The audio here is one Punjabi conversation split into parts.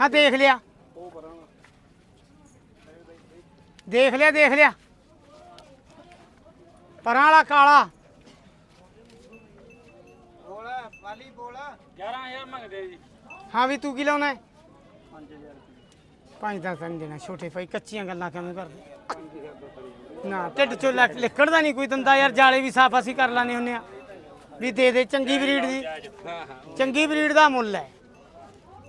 ਹਾਂ ਦੇਖ ਲਿਆ। ਦੇਖ ਲਿਆ ਦੇਖ ਲਿਆ। ਪਰਾਂ ਵਾਲਾ ਕਾਲਾ। ਬੋਲ ਪਾਲੀ ਬੋਲ। 11000 ਮੰਗਦੇ ਜੀ। ਹਾਂ ਵੀ ਤੂੰ ਕੀ ਲਾਉਣਾ ਹੈ? 5000 ਤਾਂ ਨਹੀਂ ਦੇਣਾ ਛੋਟੇ ਭਾਈ ਕੱਚੀਆਂ ਗੱਲਾਂ ਕਿਉਂ ਕਰਦੇ? ਨਾ ਢਿੱਡ ਚੋਂ ਲੱਕ- ਲਿਕੜਦਾ ਨਹੀਂ ਕੋਈ ਦੰਦਾ ਯਾਰ ਜਾਲੇ ਵੀ ਸਾਫ਼ ਅਸੀਂ ਕਰ ਲਾਨੇ ਹੁੰਨੇ ਆ ਵੀ ਦੇ ਦੇ ਚੰਗੀ ਬਰੀਡ ਦੀ। ਚੰਗੀ ਬਰੀਡ ਦਾ ਮੁੱਲ ਹੈ।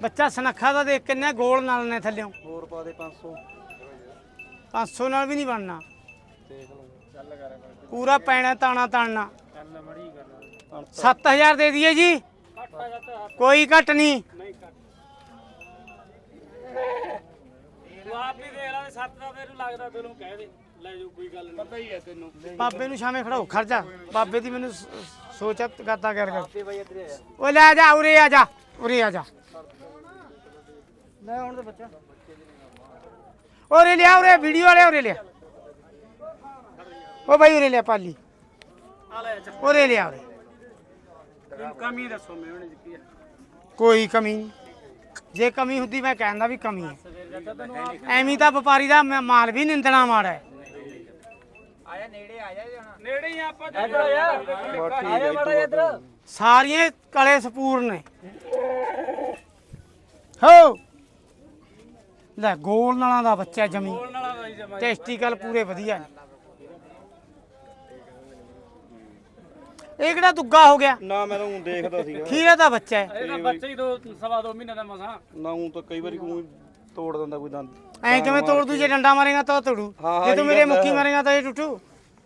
ਬੱਚਾ ਸਨੱਖਾ ਦਾ ਦੇਖ ਕਿੰਨੇ ਗੋਲ ਨਾਲ ਨੇ ਥੱਲਿਓਂ। ਹੋਰ ਪਾ ਦੇ 500 500 ਨਾਲ ਵੀ ਨਹੀਂ ਬਣਨਾ। ਦੇਖ ਲਓ। ਪੂਰਾ ਪੈਣਾ ਤਾਣਾ ਤਾਣਨਾ। ਚੱਲ ਮੜੀ ਕਰ 7000 ਦੇ ਦਈਏ ਜੀ। ਕੋਈ ਘਟ ਨਹੀਂ। ਨਹੀਂ ਘੱਟ ਤੂੰ ਆਪ ਵੀ ਦੇਖ ਲੈ ਸੱਤ ਦਾ ਤੈਨੂੰ ਲੱਗਦਾ ਤੈਨੂੰ ਕਹਿ ਦੇ। ਲੈ ਜਾਓ ਕੋਈ ਗੱਲ ਨਹੀਂ। ਪਤਾ ਹੀ ਹੈ ਤੈਨੂੰ। ਬਾਬੇ ਨੂੰ ਸ਼ਾਮੇ ਖੜਾਓ ਖਰਜਾ ਬਾਬੇ ਦੀ ਮੈਨੂੰ ਸ- ਸੋਚਤ ਕਰਤਾ ਕਰ ਕਰ ਤੇ ਬਾਈ ਇੱਧਰ ਆ ਓ ਲੈ ਜਾ ਉਰੇ ਆ ਜਾ ਉਰੇ ਆ ਜਾ। ਮੈਂ ਹੁਣ ਤਾਂ ਬੱਚਾ। ਉਰੇ ਲਿਆ ਉਰੇ ਵੀਡੀਓ ਵਾਲੇ ਉਰੇ ਲਿਆ। ਓ ਭਾਈ ਉਰੇ ਲਿਆ ਪਾਲੀ। ਆ ਲੈ ਉਰੇ ਲਿਆ ਉਰੇ। ਕਮੀ ਦੱਸੋ ਮੇਵਣੇ ਕੀ ਹੈ ਕੋਈ ਕਮੀ ਨਹੀਂ। ਜੇ ਕਮੀ ਹੁੰਦੀ ਮੈਂ ਕਹਿੰਦਾ ਵੀ ਕਮੀ ਹੈ ਸਵੇਰ ਦਾ ਤੈਨੂੰ ਆਪ ਐਵੇਂ ਤਾਂ ਵਪਾਰੀ ਦਾ ਮ- ਮਾਲ ਵੀ ਨਿੰਦਣਾ ਮਾੜਾ ਹੈ। ਆਇਆ ਨੇੜੇ ਆ ਜਾ ਹੁਣ ਨੇੜੇ ਹੀ ਆਪਾਂ ਇੱਧਰ ਆ ਜਾ ਆਇਆ ਮਾੜਾ ਇੱਧਰ ਸਾਰੀਆਂ ਕਲੇ ਸਪੂਰ ਨੇ। ਹੋ! ਲੈ ਗੋਲ ਨਾਲਾਂ ਦਾ ਬੱਚਾ ਜਮੀ। ਟੈਸਟੀਕਲ ਪੂਰੇ ਵਧੀਆ ਨੇ। ਇਹ ਕਿਹੜਾ ਦੁੱਗਾ ਹੋ ਗਿਆ? ਨਾ ਮੈਂ ਤਾਂ ਊਂ ਦੇਖਦਾ ਸੀਗਾ। ਖੀਰਾ ਦਾ ਬੱਚਾ ਹੈ। ਇਹਦਾ ਬੱਚਾ ਹੀ ਦੋ ਸਵਾ ਦੋ ਮਹੀਨੇ ਦਾ ਮਸਾਂ। ਨਾ ਊਂ ਤਾਂ ਕਈ ਵਾਰੀ ਕੋਈ ਤੋੜ ਦਿੰਦਾ ਕੋਈ ਦੰਦ। ਐ ਕਿਵੇਂ ਤੋੜ ਦੂ ਜੇ ਡੰਡਾ ਮਾਰੇਗਾ ਤਾਂ ਉਹ ਤੋੜੂ। ਜੇ ਤੂੰ ਮੇਰੇ ਮੁੱਕੀ। ਮਾਰੇਗਾ ਤਾਂ ਇਹ ਟੁੱਟੂ।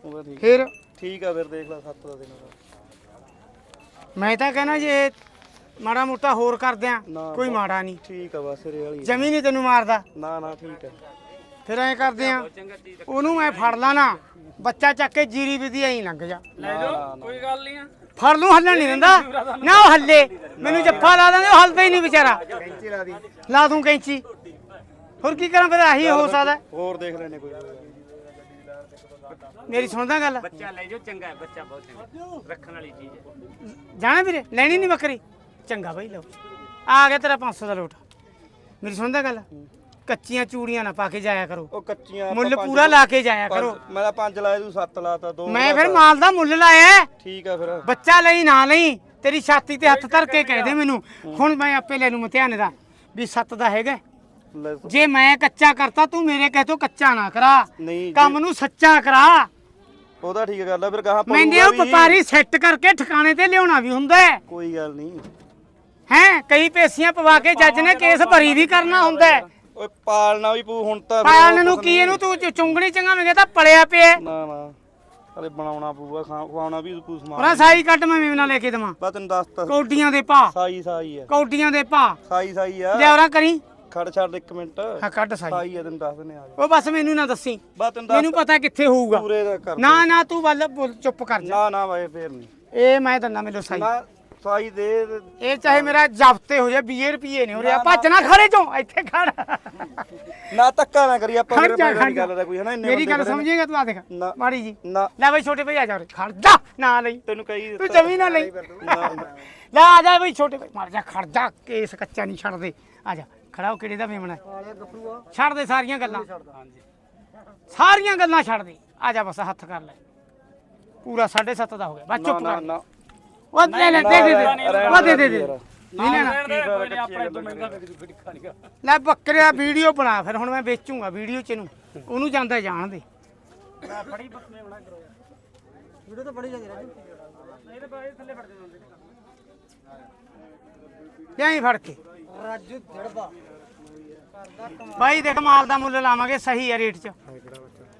ਉਹ ਫਿਰ? ਠੀਕ ਆ ਫਿਰ ਦੇਖ ਲੈ ਸੱਤ ਦਾ ਦਿਨ ਮੈਂ ਤਾਂ ਕਹਿਣਾ ਜੇ ਮਾੜਾ ਮੋਟਾ ਹੋਰ ਕਰਦੇ ਆ। ਨਾ, ਕੋਈ। ਮਾੜਾ ਨਹੀਂ। ਠੀਕ ਆ ਬਸ ਰੇ ਵਾਲੀ ਜਮੀ ਨਹੀਂ ਤੈਨੂੰ ਮਾਰਦਾ। ਨਾ ਨਾ ਠੀਕ ਆ। ਫਿਰ ਐ ਕਰਦੇ ਆ ਉਹਨੂੰ ਮੈਂ ਫੜ ਲਾਣਾ ਬੱਚਾ ਚੱਕ ਕੇ ਜੀਰੀ ਵਿਧੀ ਐਂ ਲੰਘ ਜਾ। ਲੈ ਜਾਓ ਕੋਈ ਗੱਲ ਨਹੀਂ ਆ। ਫੜ ਲੂ ਹੱਲਣ ਨਹੀਂ ਦਿੰਦਾ। ਨਾ ਉਹ ਹੱਲੇ। ਮੈਨੂੰ ਜੱਫਾ ਲਾ ਦਾਂਗੇ ਉਹ ਹੱਲਦਾ ਹੀ ਨਹੀਂ ਵਿਚਾਰਾ। ਕੈਂਚੀ ਲਾ ਦੀ। ਲਾ ਦੂੰ ਕੈਂਚੀ। ਹੋਰ ਕੀ ਕਰਾਂ ਫਿਰ ਆਹੀ ਹੋ ਸਕਦਾ। ਹੋਰ ਦੇਖ ਲੈਨੇ ਕੋਈ ਮੇਰੀ ਸੁਣਦਾ ਗੱਲ? ਬੱਚਾ ਲੈ ਜਾਓ ਚੰਗਾ ਹੈ ਬੱਚਾ ਬਹੁਤ ਚੰਗਾ। ਰੱਖਣ ਵਾਲੀ ਚੀਜ਼ ਹੈ। ਜਾਣਾ ਵੀਰੇ ਲੈਣੀ ਨਹੀਂ ਬੱਕਰੀ? ਚੰਗਾ ਬਈ ਲਓ। ਆ ਗਿਆ ਤੇਰਾ 500 ਦਾ ਲੋਟ। ਮੇਰੀ ਸੁਣਦਾ ਗੱਲ? ਕੱਚੀਆਂ ਚੂੜੀਆਂ ਨਾ ਪਾ ਕੇ ਜਾਇਆ ਕਰੋ। ਉਹ ਕੱਚੀਆਂ ਆਪਾਂ ਮੁੱਲ ਪੰਜ- ਪੂਰਾ ਲਾ ਕੇ ਜਾਇਆ ਪੰਜ- ਕਰੋ। ਮੈਂ ਤਾਂ ਪੰਜ ਲਾਏ ਤੂੰ ਸੱਤ ਲਾਤਾ ਦੋ ਮੈਂ ਫਿਰ ਲਾਤਾ। ਮਾਲ ਦਾ ਮੁੱਲ ਲਾਇਆ ਹੈ। ਠੀਕ ਆ ਫਿਰ। ਬੱਚਾ ਲਈ ਨਾ ਲਈ ਤੇਰੀ ਛਾਤੀ ਤੇ ਹੱਥ ਧਰ ਕੇ ਕਹਿ ਦੇ ਮੈਨੂੰ। ਹੁਣ ਮੈਂ ਆਪੇ ਲੈ ਲੂ ਮਤਿਆਨੇ ਦਾ ਵੀ ਸੱਤ ਦਾ ਹੈਗਾ। ਲੈ ਜੇ ਮੈਂ ਕੱਚਾ ਕਰਤਾ ਤੂੰ ਮੇਰੇ ਕਹੇ ਤੋਂ ਕੱਚਾ ਨਾ ਕਰਾ। ਨਹੀਂ ਕੰਮ ਨੂੰ ਸੱਚਾ ਕਰਾ। ਉਹਦਾ ਠੀਕ ਗੱਲ ਆ ਫਿਰ ਕਹਾ ਮੈਂਦੇ ਉਹ ਵਪਾਰੀ ਸੈੱਟ ਕਰਕੇ ਠਿਕਾਣੇ ਤੇ ਲਿਆਉਣਾ ਵੀ ਹੁੰਦਾ ਹੈ। ਕੋਈ ਗੱਲ ਨਹੀਂ। ਹੈ? ਕਈ ਪੇਸੀਆਂ ਪਵਾ ਕੇ ਜੱਜ ਨੇ ਕੇਸ ਭਰੀ ਵੀ ਕਰਨਾ ਹੁੰਦਾ ਹੈ। ਓਏ ਪਾਲਣਾ ਵੀ ਪੂ ਹੁਣ ਤਾਂ ਪਾਲਣ ਨੂੰ ਕੀ। ਇਹਨੂੰ ਤੂੰ ਚ- ਚੁੰਗਣੀ ਚੰਗਾਵੇਂਗੇ ਤਾਂ ਪਲਿਆ ਪਿਆ ਹੈ। ਨਾ ਨਾ। ਅਰੇ ਬਣਾਉਣਾ ਪਊਗਾ ਖਾ- ਖਵਾਉਣਾ ਵੀ ਪੂ ਸਮਾਨ। ਉਹਦਾ ਸਾਈ ਕੱਟ ਮੈਂ ਮੇਵਨਾ ਲੈ ਕੇ ਦਵਾਂ। ਬਸ ਤੈਨੂੰ ਦੱਸਤਾ ਕੌਡੀਆਂ ਦੇ ਭਾ ਸਾਈ ਸਾਈ ਆ। ਕੌਡੀਆਂ ਦੇ ਭਾ ਸਾਈ ਸਾਈ ਆ। ਲਿਆਵਰਾ ਕਰੀ? ਖੜ ਛੱਡ ਇੱਕ ਮਿੰਟ। ਹਾਂ ਕੱਢ ਸਾਈ। ਸਾਈ ਆ ਤੈਨੂੰ ਦੱਸ ਦਿੰਦੇ ਆ। ਜਾ ਉਹ ਬਸ ਮੈਨੂੰ ਨਾ ਦੱਸੀ। ਬਸ ਤੈਨੂੰ ਮੈਨੂੰ ਦੱਸ ਪਤਾ ਕਿੱਥੇ ਹੋਊਗਾ। ਪੂਰੇ ਦਾ ਕਰ ਨਾ ਨਾ ਤੂੰ ਵੱਲ ਬੋਲ- ਚੁੱਪ ਕਰ ਜਾ। ਨਾ ਨਾ ਬਾਈ ਫੇਰ ਨਹੀਂ। ਇਹ ਮੈਂ ਦੰਨਾ ਮੈਨੂੰ ਸਾਈ। ਨਾ ਸਾਈ ਦੇ ਇਹ ਚਾਹੇ ਮੇਰਾ ਜ਼ਬਤੇ ਹੋ ਜਾਏ 20 ਰੁਪਏ ਨਹੀਂ ਹੋ ਰਿਹਾ। ਭੱਜ ਨਾ ਖੜੇ ਚੋਂ ਇੱਥੇ ਖੜ। ਨਾ ਧੱਕਾ ਨਾ ਕਰੀ ਆਪਾਂ ਮੇਰੇ ਜਾ ਜਾ। ਗੱਲ ਦਾ ਕੋਈ ਹੈ ਨਾ ਇੰਨੇ ਮੇਰੀ ਗੱਲ। ਸਮਝੇਗਾ ਤੂੰ? ਆ ਦੇਖ ਮਾੜੀ ਜੀ। ਲੈ ਬਈ ਛੋਟੇ ਭਾਈ ਆ ਜਾ ਉਰੇ। ਖੜ ਜਾ ਨਾ ਲਈ। ਤੈਨੂੰ ਕਹੀ ਤੂੰ ਜਮੀ ਨਾ ਲਈ। ਲੈ ਆ ਜਾ ਬਈ ਛੋਟੇ ਭਾਈ ਮਰ ਜਾ ਖੜ ਜਾ ਕੇਸ ਕੱਚਾ ਨਹੀਂ ਛੱਡਦੇ। ਆ ਜਾ ਖੜਾ ਹੋ ਕਿਹੜੇ ਦਾ ਮੇਮਣਾ? ਛੱਡ ਦੇ ਸਾਰੀਆਂ ਗੱਲਾਂ। ਸਾਰੀਆਂ ਗੱਲਾਂ ਛੱਡ ਦੇ। ਆ ਜਾ ਬਸ ਹੱਥ ਕਰ ਲੈ। ਪੂਰਾ 7.5 ਦਾ ਹੋ ਗਿਆ। ਬਸ ਚੁੱਪ ਨਾ ਕਰ। ਨਾ। ਉਹ ਲੈ ਲੈ ਦੇ ਦੇ ਦੇ ਉਹ ਦੇ ਦੇ ਦੇ। ਨਹੀਂ ਲੈਣਾ। ਲੈ ਬੱਕਰਿਆ ਵੀਡੀਓ ਬਣਾ ਫਿਰ ਹੁਣ ਮੈਂ ਵੇਚੂਗਾ ਵੀਡੀਓ ਚ ਨੂੰ ਉਹਨੂੰ ਜਾਂਦਾ ਜਾਣ ਦੇ। ਮੈਂ ਫੜੀ ਬਸਨੇ ਬਣਾ ਕਰੋ ਯਾਰ। ਵੀਡੀਓ ਤਾਂ ਬੜੀ ਜਾਂਦੀ ਰਾਜੂ। ਨਹੀਂ ਤੇ ਬਾਈ ਥੱਲੇ ਫੜ ਜਾਂਦੇ ਲਿਆਈ ਫੜ ਕੇ। ਰਾਜੂ ਜੜਦਾ ਬਾਈ ਦੇਖ ਮਾਲ ਦਾ ਮੁੱਲ ਲਾਵਾਂਗੇ ਸਹੀ ਹੈ ਰੇਟ 'ਚ।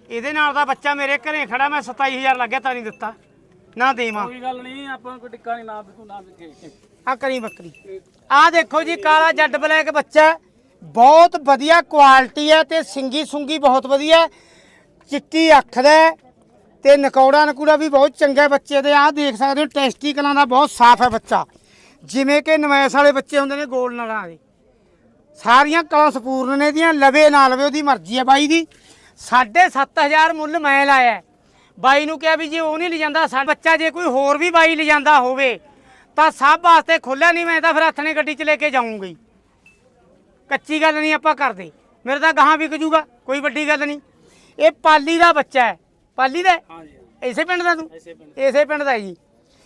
ਇਹਦੇ ਨਾਲ ਦਾ ਬੱਚਾ ਮੇਰੇ ਘਰੇ ਖੜਾ ਮੈਂ 27000 ਲੱਗਿਆ ਤਾਂ ਨਹੀਂ ਦਿੱਤਾ। ਨਾ ਦੇਵਾਂ। ਕੋਈ ਗੱਲ ਨਹੀਂ ਆਪਾਂ ਨੂੰ ਕੋਈ ਟਿੱਕਾ ਨਹੀਂ ਨਾ ਤੂੰ ਨਾ ਵਿਕੇ। ਆ ਕਰੀ ਬੱਕਰੀ। ਆ ਦੇਖੋ ਜੀ ਕਾਲਾ ਜੱਡ ਬਲੈਕ ਬੱਚਾ ਹੈ। ਬਹੁਤ ਵਧੀਆ ਕੁਆਲਿਟੀ ਹੈ ਤੇ ਸਿੰਗੀ ਸੁੰਗੀ ਬਹੁਤ ਵਧੀਆ ਹੈ। ਚਿੱਟੀ ਅੱਖ ਦਾ ਹੈ ਤੇ ਨਕੌੜਾ ਨਕੂੜਾ ਵੀ ਬਹੁਤ ਚੰਗਾ ਹੈ ਬੱਚੇ ਦੇ। ਆ ਦੇਖ ਸਕਦੇ ਹੋ ਟੈਸਟੀਕਲਾਂ ਦਾ ਬਹੁਤ ਸਾਫ਼ ਹੈ ਬੱਚਾ। ਜਿਵੇਂ ਕਿ ਨਵੈਸ ਵਾਲੇ ਬੱਚੇ ਹੁੰਦੇ ਨੇ ਗੋਲ ਨਲਾਂ ਦੇ। ਸਾਰੀਆਂ ਕਲਾਂ ਸਪੂਰਨ ਨੇ ਦੀਆਂ ਲਵੇ ਨਾ ਲਵੇ ਉਹਦੀ ਮਰਜ਼ੀ ਹੈ ਬਾਈ ਦੀ। 7500 ਮੁੱਲ ਮੈਂ ਲਾਇਆ ਹੈ। ਬਾਈ ਨੂੰ ਕਿਹਾ ਵੀ ਜੇ ਉਹ ਨਹੀਂ ਲਿਜਾਂਦਾ ਸਾਡਾ ਬੱਚਾ ਜੇ ਕੋਈ ਹੋਰ ਵੀ ਬਾਈ ਲਿਜਾਂਦਾ ਹੋਵੇ ਤਾਂ ਸਭ ਵਾਸਤੇ ਖੋਲਿਆ ਨਹੀਂ ਮੈਂ ਤਾਂ ਫਿਰ ਹੱਥ ਨੇ ਗੱਡੀ 'ਚ ਲੈ ਕੇ ਜਾਊਂਗੀ ਕੱਚੀ ਗੱਲ ਨਹੀਂ ਆਪਾਂ ਕਰਦੇ। ਮੇਰੇ ਤਾਂ ਗਾਹਾਂ ਵਿਕ ਜੂਗਾ ਕੋਈ ਵੱਡੀ ਗੱਲ ਨਹੀਂ। ਇਹ ਪਾਲੀ ਦਾ ਬੱਚਾ ਹੈ। ਪਾਲੀ ਦਾ? ਹਾਂਜੀ ਇਸੇ ਪਿੰਡ ਦਾ ਤੂੰ? ਐਸੇ ਪਿੰਡ ਇਸੇ ਪਿੰਡ ਦਾ ਜੀ।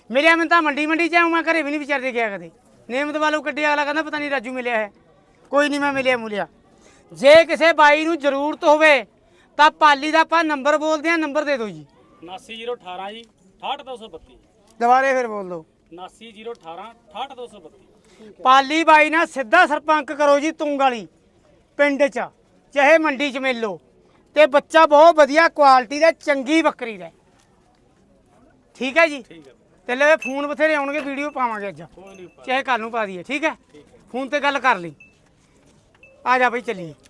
ਮਿਲਿਆ ਮੈਨੂੰ ਤਾਂ ਮੰਡੀ ਮੰਡੀ ਚ ਆਉਂ ਮੈਂ ਘਰੇ ਵੀ ਨਹੀਂ ਵਿਚਾਰਦੇ ਗਿਆ ਕਦੇ। ਨੇਮਤ ਵਾਲੋ ਕੱਢਿਆ ਅਗਲਾ ਕਹਿੰਦਾ ਪਤਾ ਨਹੀਂ ਰਾਜੂ ਮਿਲਿਆ ਹੈ। ਕੋਈ ਨਹੀਂ ਮੈਂ ਮਿਲਿਆ ਮੁਲਿਆ। ਜੇ ਕਿਸੇ ਬਾਈ ਨੂੰ ਜ਼ਰੂਰਤ ਹੋਵੇ ਤਾਂ ਪਾਲੀ ਦਾ ਆਪਾਂ ਨੰਬਰ ਬੋਲਦੇ ਆ ਨੰਬਰ ਦੇ ਦਿਓ ਜੀ। 79018 ਜੀ 68232 ਦੁਬਾਰੇ ਫਿਰ ਬੋਲ ਦਿਓ। 79018 68232 ਪਾਲੀ ਬਾਈ ਨਾਲ ਸਿੱਧਾ ਸਰਪੰਕ ਕਰੋ ਜੀ ਤੁੰਗ ਵਾਲੀ ਪਿੰਡ 'ਚ ਚਾਹੇ ਮੰਡੀ 'ਚ ਮਿਲ। ਤੇ ਬੱਚਾ ਬਹੁਤ ਵਧੀਆ ਕੁਆਲਿਟੀ ਦਾ ਚੰਗੀ ਬੱਕਰੀ ਦਾ। ਠੀਕ ਹੈ ਜੀ? ਠੀਕ ਹੈ। ਤੇ ਲੈ ਫੋਨ ਬਥੇਰੇ ਆਉਣਗੇ ਵੀਡੀਓ ਪਾਵਾਂਗੇ ਅੱਜ। ਚਾਹੇ ਕੱਲ ਨੂੰ ਪਾ ਦਈਏ ਠੀਕ ਹੈ। ਫੋਨ ਤੇ ਗੱਲ ਕਰ ਲਈ। ਆ ਜਾ ਬਈ ਚੱਲੀਏ।